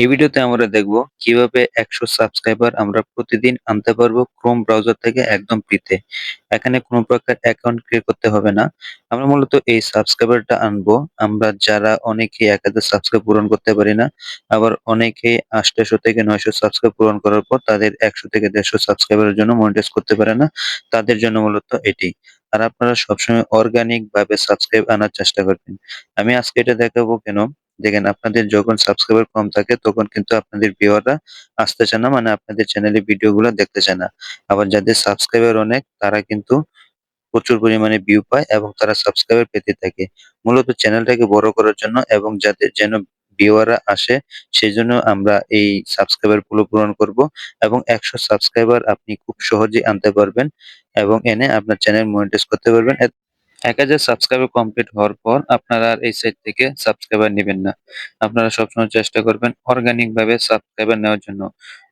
এই ভিডিওতে আমরা দেখব কীভাবে একশো সাবস্ক্রাইবার আমরা প্রতিদিন আনতে পারব ক্রোম ব্রাউজার থেকে একদম ফ্রিতে। এখানে কোনো প্রকার অ্যাকাউন্ট ক্রিয়েট করতে হবে না। আমরা মূলত এই সাবস্ক্রাইবারটা আনব। আমরা যারা অনেকে এক হাজার সাবস্ক্রাইব পূরণ করতে পারি না, আবার অনেকে আটশো থেকে নয়শো সাবস্ক্রাইব পূরণ করার পর তাদের একশো থেকে দেড়শো সাবস্ক্রাইবারের জন্য মনিটাইজ করতে পারে না। তাদের জন্য মূলত এটি। আর আপনারা সবসময় অর্গানিক ভাবে সাবস্ক্রাইব আনার চেষ্টা করবেন। আমি আজকে এটা দেখাবো কেন? দেখেন আপনাদের যখন সাবস্ক্রাইবার কম থাকে, তখন কিন্তু আপনাদের ভিউয়াররা আসতে চায় না মানে আপনাদের চ্যানেলে ভিডিওগুলো দেখতে চায় না। আবার যাদের সাবস্ক্রাইবার অনেক, তারা কিন্তু প্রচুর পরিমাণে ভিউ পায় এবং তারা সাবস্ক্রাইবার পেতে থাকে। মূলত চ্যানেলটাকে বড় করার জন্য এবং যাদের যেন ভিউয়াররা আসে সেই জন্য আমরা এই সাবস্ক্রাইবারগুলো পূরণ করব এবং একশো সাবস্ক্রাইবার আপনি খুব সহজেই আনতে পারবেন এবং এনে আপনার চ্যানেল মনিটাইজ করতে পারবেন। এক হাজার সাবস্ক্রাইবার কমপ্লিট হওয়ার পর আপনারা আর এই সাইট থেকে সাবস্ক্রাইবার নেবেন না। আপনারা সবসময় চেষ্টা করবেন অর্গানিক ভাবে সাবস্ক্রাইবার নেওয়ার জন্য।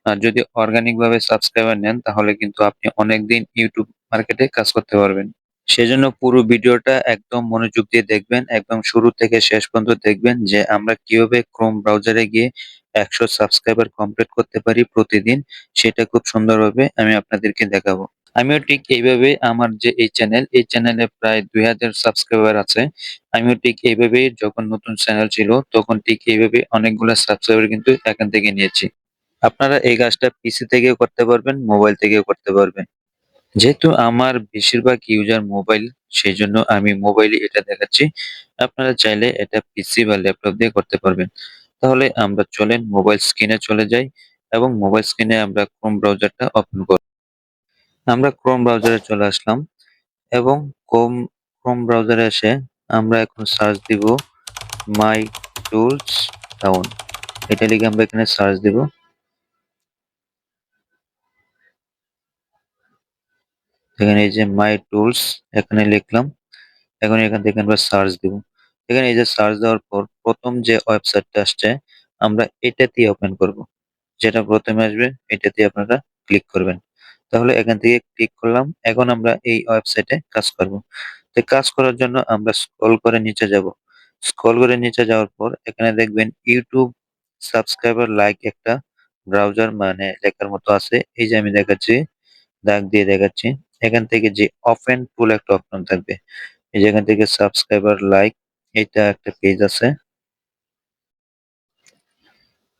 আর যদি অর্গানিক ভাবে সাবস্ক্রাইবার নেন, তাহলে কিন্তু আপনি অনেকদিন ইউটিউব মার্কেটে কাজ করতে পারবেন। সেজন্য পুরো ভিডিওটা একদম মনোযোগ দিয়ে দেখবেন, একদম শুরু থেকে শেষ পর্যন্ত দেখবেন যে আমরা কীভাবে ক্রোম ব্রাউজারে গিয়ে একশো সাবস্ক্রাইবার কমপ্লিট করতে পারি প্রতিদিন, সেটা খুব সুন্দরভাবে আমি আপনাদেরকে দেখাবো। আমিও ঠিক এইভাবে আমার যে এই চ্যানেল এই চ্যানেলে প্রায় দুই হাজার সাবস্ক্রাইবার আছে। আমিও ঠিক এইভাবে যখন নতুন চ্যানেল ছিল, তখন ঠিক এইভাবে অনেকগুলো সাবস্ক্রাইবার কিন্তু এখান থেকে নিয়েছি। আপনারা এই কাজটা পিসি থেকেও করতে পারবেন মোবাইল থেকেও করতে পারবেন। যেহেতু আমার বেশিরভাগ ইউজার মোবাইল সেই জন্য আমি মোবাইলে এটা দেখাচ্ছি। আপনারা চাইলে এটা পিসি বা ল্যাপটপ দিয়ে করতে পারবেন। তাহলে আমরা চলেন মোবাইল স্ক্রিনে চলে যাই এবং মোবাইল স্ক্রিনে আমরা ক্রোম ব্রাউজারটা ওপেন করব আমরা ক্রোম ব্রাউজারে চলে আসলাম এবং ক্রোম ক্রোম ব্রাউজারে এসে আমরা এখন সার্চ দিব মাই টুলস টাউন এটা লিখে আমরা এখানে সার্চ দিব। এখানে এই যে মাই টুলস এখানে লিখলাম। এখন এখান থেকে আমরা সার্চ দিব। এখানে এই যে সার্চ দেওয়ার পর প্রথম যে ওয়েবসাইটটা আসছে, আমরা এটাতেই ওপেন করব। যেটা প্রথমে আসবে, এটাতেই আপনারা ক্লিক করবেন। তাহলে এখান থেকে ক্লিক করলাম। এখন আমরা এই ওয়েবসাইটে কাজ করব। তো কাজ করার জন্য আমরা স্ক্রল করে নিচে যাব। স্ক্রল করে নিচে যাওয়ার পর এখানে দেখবেন ইউটিউব সাবস্ক্রাইবার লাইক একটা ব্রাউজার মানে লেখার মতো আছে। এই যে আমি দেখাচ্ছি, দাগ দিয়ে দেখাচ্ছি। এখান থেকে যে অফেন টুল একটা অপশন থাকবে। এই যে এখান থেকে সাবস্ক্রাইবার লাইক এটা একটা পেজ আছে।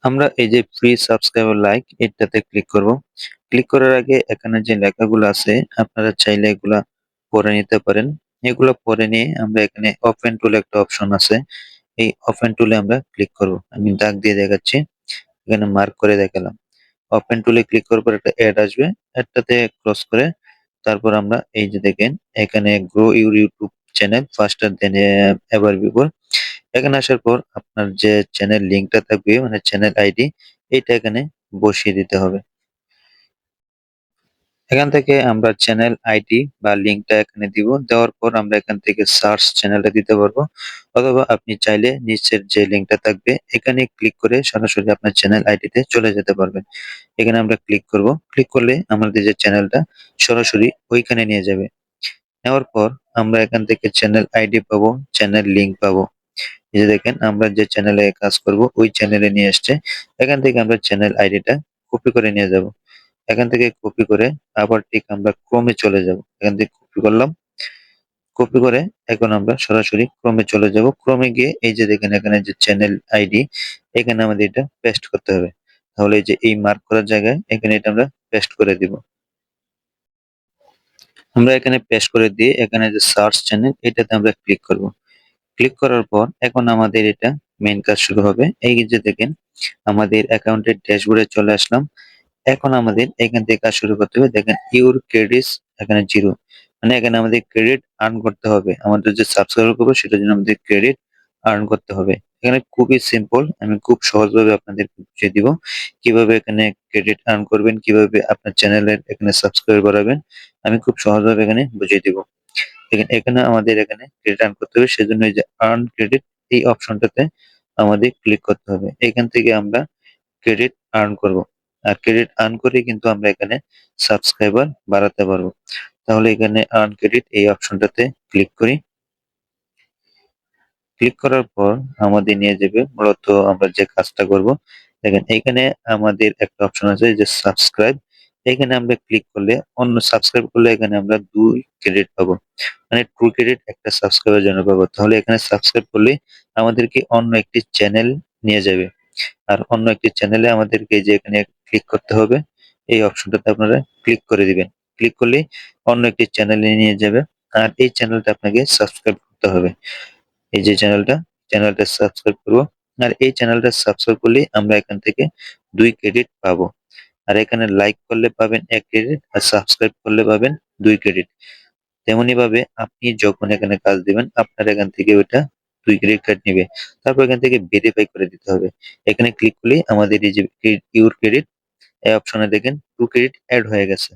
আমরা এই যে ফ্রি সাবস্ক্রাইবার লাইক এটাতে ক্লিক করব। ক্লিক করার আগে এখানে যে লেখাগুলো আছে, আপনারা চাইলে এগুলা পড়ে নিতে পারেন। এগুলো পড়ে নিয়ে আমরা এখানে ওপেন টুল একটা অপশন আছে। এই ওপেন টুলে আমরা ক্লিক করব। আমি দাগ দিয়ে দেখাচ্ছি। এখানে মার্ক করে দেখালাম। ওপেন টুলে ক্লিক করার পর একটা অ্যাড আসবে। অ্যাডটাতে ক্রস করে তারপর আমরা এই যে দেখেন, এখানে grow your YouTube channel faster than ever before এখানে আসার পর আপনার যে চ্যানেল লিঙ্কটা থাকবে মানে চ্যানেল আইডি এটা এখানে বসিয়ে দিতে হবে। এখান থেকে আমরা চ্যানেল আইডি বা লিঙ্কটা এখানে দিব। দেওয়ার পর আমরা এখান থেকে সার্চ চ্যানেলটা দিতে পারব। অথবা আপনি চাইলে নিচের যে লিঙ্কটা থাকবে, এখানে ক্লিক করে সরাসরি আপনার চ্যানেল আইডিতে চলে যেতে পারবেন। এখানে আমরা ক্লিক করব। ক্লিক করলে আমাদের যে চ্যানেলটা সরাসরি ওইখানে নিয়ে যাবে। নেওয়ার পর আমরা এখান থেকে চ্যানেল আইডি পাবো চ্যানেল লিঙ্ক পাবো। এই যে দেখেন, আমরা যে চ্যানেলে কাজ করব, ওই চ্যানেলে নিয়ে আসছে এখান থেকে আমরা চ্যানেল আইডিটা কপি করে নিয়ে যাব। এখান থেকে কপি করে আবার ঠিক আমরা ক্রমে চলে যাব। এখান থেকে কপি করলাম। কপি করে এখন আমরা সরাসরি ক্রমে চলে যাব। ক্রমে গিয়ে এই যে দেখেন এখানে যে চ্যানেল আইডি এখানে আমাদের এটা পেস্ট করতে হবে। তাহলে এই যে এই মার্ক করার জায়গায় এখানে এটা আমরা পেস্ট করে দিব। আমরা এখানে পেস্ট করে দিয়ে এখানে যে সার্চ চ্যানেল এটাতে আমরা ক্লিক করব। ক্লিক করার পর এখন আমাদের এটা মেইন কাজ শুরু হবে। এই যে দেখেন, আমাদের অ্যাকাউন্টের ড্যাশবোর্ডে চলে আসলাম। এখন আমাদের এখান থেকে কাজ শুরু করতে হবে। দেখেন ইউর ক্রেডিটস এখানে জিরো মানে এখানে আমাদের ক্রেডিট আর্ন করতে হবে। আমাদের যে সাবস্ক্রাইব করব সেটার জন্য আমাদের ক্রেডিট আর্ন করতে হবে। এখানে খুবই সিম্পল আমি খুব সহজভাবে আপনাদের বুঝিয়ে দিব। কীভাবে এখানে ক্রেডিট আর্ন করবেন, কীভাবে আপনার চ্যানেলের এখানে সাবস্ক্রাইব করাবেন আমি খুব সহজভাবে এখানে বুঝিয়ে দিব। দেখেন, এখানে আমাদের এখানে ক্রেডিট আর্ন করতে হবে। সেজন্য এই যে আর্ন ক্রেডিট এই অপশনটাতে আমাদের ক্লিক করতে হবে। এখান থেকে আমরা ক্রেডিট আর্ন করব। ক্রেডিট আর্ন করে কিন্তু আমরা এখানে সাবস্ক্রাইবার বাড়াতে পারব। তাহলে এখানে আর্ন ক্রেডিট এই অপশনটাতে ক্লিক করি। ক্লিক করার পর আমাদের নিয়ে যাবে। মূলত আমরা যে কাজটা করব, দেখেন এখানে আমাদের একটা অপশন আছে যে সাবস্ক্রাইব এখানে আমরা ক্লিক করলে অন্য সাবস্ক্রাইব করলে এখানে আমরা দুই ক্রেডিট পাবো। মানে টু ক্রেডিট একটা সাবস্ক্রাইবের জন্য পাবো। তাহলে এখানে সাবস্ক্রাইব করলে আমাদেরকে অন্য একটি চ্যানেল নিয়ে যাবে। আর অন্য একটি চ্যানেলে আমাদেরকে যে এখানে ক্লিক করতে হবে। এই অপশনটাতে আপনারা ক্লিক করে দিবেন। ক্লিক করলে অন্য একটি চ্যানেলে নিয়ে যাবে। আর এই চ্যানেলটা আপনাকে সাবস্ক্রাইব করতে হবে। এই যে চ্যানেলটা চ্যানেলটা সাবস্ক্রাইব করব। আর এই চ্যানেলটা সাবস্ক্রাইব করলে আমরা এখান থেকে দুই ক্রেডিট পাবো। আর এখানে লাইক করলে পাবেন এক ক্রেডিট আর সাবস্ক্রাইব করলে পাবেন দুই ক্রেডিট তেমনি ভাবে আপনি যখন এখানে কাজ দিবেন, আপনার এখান থেকে ওইটা দুই ক্রেডিট কার্ড নেবে। তারপর এখান থেকে ভেরিফাই করে দিতে হবে। এখানে ক্লিক করলেই আমাদের এই যে ইউর ক্রেডিট এই অপশনে দেখেন টু ক্রেডিট অ্যাড হয়ে গেছে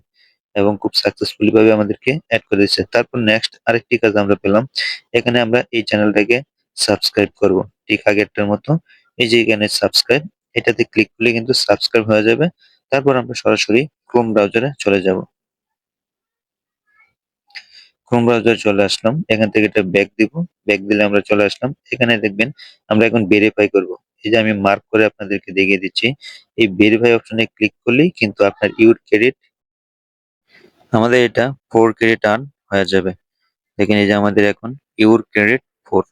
এবং খুব সাকসেসফুলি ভাবে আমাদেরকে অ্যাড করে দিচ্ছে তারপর নেক্সট আরেকটি কাজ আমরা পেলাম। এখানে আমরা এই চ্যানেলটাকে সাবস্ক্রাইব করব। ঠিক আগেরটার মতো। এই যে এখানে সাবস্ক্রাইব এটাতে ক্লিক করলে কিন্তু সাবস্ক্রাইব হয়ে যাবে। তারপর আমরা সরাসরি ক্রোম ব্রাউজারে চলে যাব। ক্রোম ব্রাউজার চলে আসলাম। এখান থেকে এটা ব্যাক দিব। ব্যাক দিলে আমরা চলে আসলাম। এখানে দেখবেন আমরা এখন ভেরিফাই করব। এই যে আমি মার্ক করে আপনাদেরকে দেখিয়ে দিচ্ছি। এই ভেরিফাই অপশনে ক্লিক করলেই কিন্তু আপনার ইউর ক্রেডিট আমাদের এটা ফোর ক্রেডিট আর্ন হয়ে যাবে। দেখেন এই যে আমাদের এখন ইউর ক্রেডিট ফোর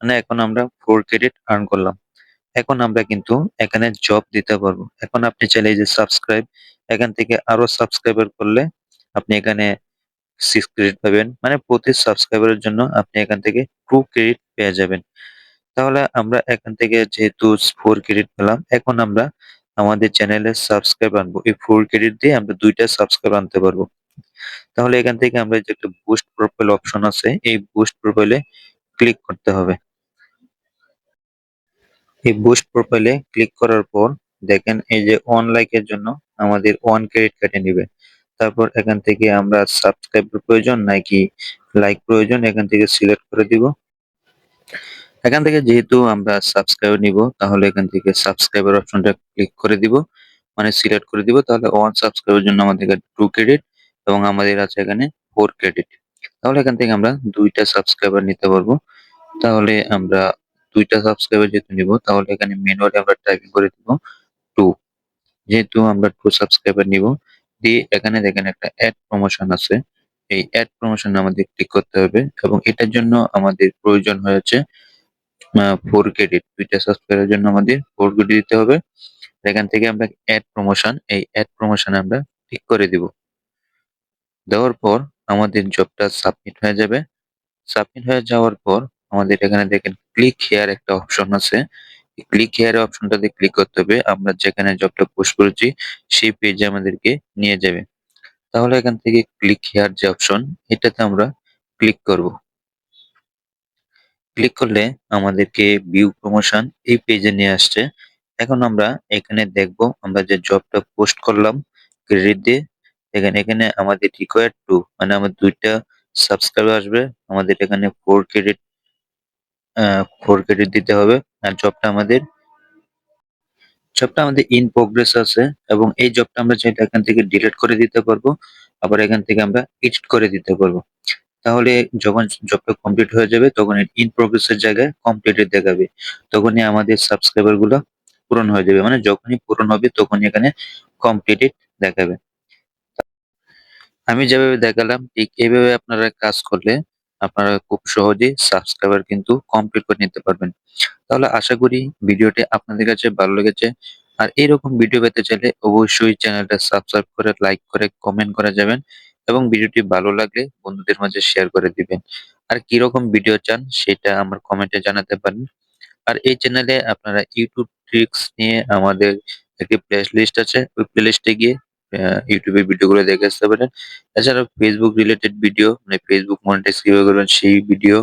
মানে এখন আমরা ফোর ক্রেডিট আর্ন করলাম। এখন আমরা কিন্তু এখানে জব দিতে পারব। এখন আপনি চাইলে এই যে সাবস্ক্রাইব এখান থেকে আরও সাবস্ক্রাইবার করলে আপনি এখানে সিক্স ক্রেডিট পাবেন। মানে প্রতি সাবস্ক্রাইবারের জন্য আপনি এখান থেকে টু ক্রেডিট পেয়ে যাবেন। তাহলে আমরা এখান থেকে যেহেতু ফোর ক্রেডিট পেলাম, এখন আমরা আমাদের চ্যানেলে সাবস্ক্রাইব আনব। এই ফোর ক্রেডিট দিয়ে আমরা দুইটা সাবস্ক্রাইব আনতে পারব। তাহলে এখান থেকে আমরা যে একটা বুস্ট প্রোফাইল অপশন আছে, এই বুস্ট প্রোফাইলে ক্লিক করতে হবে। এই বুস্ট প্রোফাইলে ক্লিক করার পর দেখেন এই যে ওয়ান লাইকের জন্য আমাদের ওয়ান ক্রেডিট কেটে নিবে। তারপর এখান থেকে আমরা সাবস্ক্রাইবার প্রয়োজন নাকি লাইক প্রয়োজন এখান থেকে সিলেক্ট করে দিব। এখান থেকে যেহেতু আমরা সাবস্ক্রাইব নিব, তাহলে এখান থেকে সাবস্ক্রাইবার অপশনটা ক্লিক করে দিব। মানে সিলেক্ট করে দিব, তাহলে ওয়ান সাবস্ক্রাইবের জন্য আমাদের টু ক্রেডিট এবং আমাদের আছে এখানে ফোর ক্রেডিট তাহলে এখান থেকে আমরা দুইটা সাবস্ক্রাইবার নিতে পারব। তাহলে আমরা দুইটা সাবস্ক্রাইবার যেহেতু নিব, তাহলে এখানে ম্যানুয়ালি আমরা টাইপিং করে দিব টু যেহেতু আমরা টু সাবস্ক্রাইবার নিব, দিয়ে এখানে দেখেন একটা অ্যাড প্রমোশন আছে। এই অ্যাড প্রমোশন আমাদের ক্লিক করতে হবে এবং এটার জন্য আমাদের প্রয়োজন হয়েছে ফোর ক্রেডিট দুইটা সাবস্ক্রাইবের জন্য আমাদের ফোর ক্রেডিট দিতে হবে। এখান থেকে আমরা অ্যাড প্রমোশন এই অ্যাড প্রমোশন আমরা ক্লিক করে দিব। দেওয়ার পর আমাদের জবটা সাবমিট হয়ে যাবে। সাবমিট হয়ে যাওয়ার পর আমাদের এখানে দেখেন ক্লিক হেয়ার একটা অপশন আছে। ক্লিক হেয়ার অপশনটাতে ক্লিক করতে হবে। আমরা যেখানে জবটা পোস্ট করেছি, সেই পেজে আমাদেরকে নিয়ে যাবে। তাহলে এখান থেকে ক্লিক হেয়ার যে অপশন এটাতে আমরা ক্লিক করব। ক্লিক করলে আমাদেরকে ভিউ প্রমোশন এই পেজে নিয়ে আসছে। এখন আমরা এখানে দেখব আমরা যে জবটা পোস্ট করলাম ক্রেডিট দিয়ে দেখেন এখানে আমাদের রিকোয়ার টু মানে আমার দুইটা সাবস্ক্রাইবার আসবে, আমাদের এখানে ফোর ক্রেডিট ফোর ক্রেডিট দিতে হবে। আর জবটা আমাদের জবটা আমাদের ইন প্রোগ্রেস আছে এবং এই জবটা আমরা চাইলে এখান থেকে ডিলিট করে দিতে পারব, আবার এখান থেকে আমরা এডিট করে দিতে পারব। তাহলে যখন জবটা কমপ্লিট হয়ে যাবে, তখন ইন প্রোগ্রেসের জায়গায় কমপ্লিটেড দেখাবে। তখনই আমাদের সাবস্ক্রাইবারগুলো পূরণ হয়ে যাবে। মানে যখনই পূরণ হবে, তখনই এখানে কমপ্লিটেড দেখাবে। আমি যেভাবে দেখালাম, ঠিক এইভাবে আপনারা কাজ করলে আপনারা খুব সহজেই সাবস্ক্রাইবার কিন্তু কমপ্লিট করে নিতে পারবেন। তাহলে আশা করি ভিডিওটি আপনাদের কাছে ভালো লেগেছে। আর এরকম ভিডিও পেতে চাইলে অবশ্যই চ্যানেলটা সাবস্ক্রাইব করে লাইক করে কমেন্ট করে যাবেন। এবং ভিডিওটি ভালো লাগলে বন্ধুদের মাঝে শেয়ার করে দিবেন। আর কীরকম ভিডিও চান সেটা আমার কমেন্টে জানাতে পারেন। আর এই চ্যানেলে আপনারা ইউটিউব ট্রিক্স নিয়ে আমাদের একটি প্লে লিস্ট আছে, ওই প্লে লিস্টে গিয়ে ইউটিউবে ভিডিওগুলো দেখে আসতে পারেন। এছাড়াও ফেসবুক রিলেটেড ভিডিও মানে ফেসবুক মনিটাইজ কীভাবে করবেন সেই ভিডিও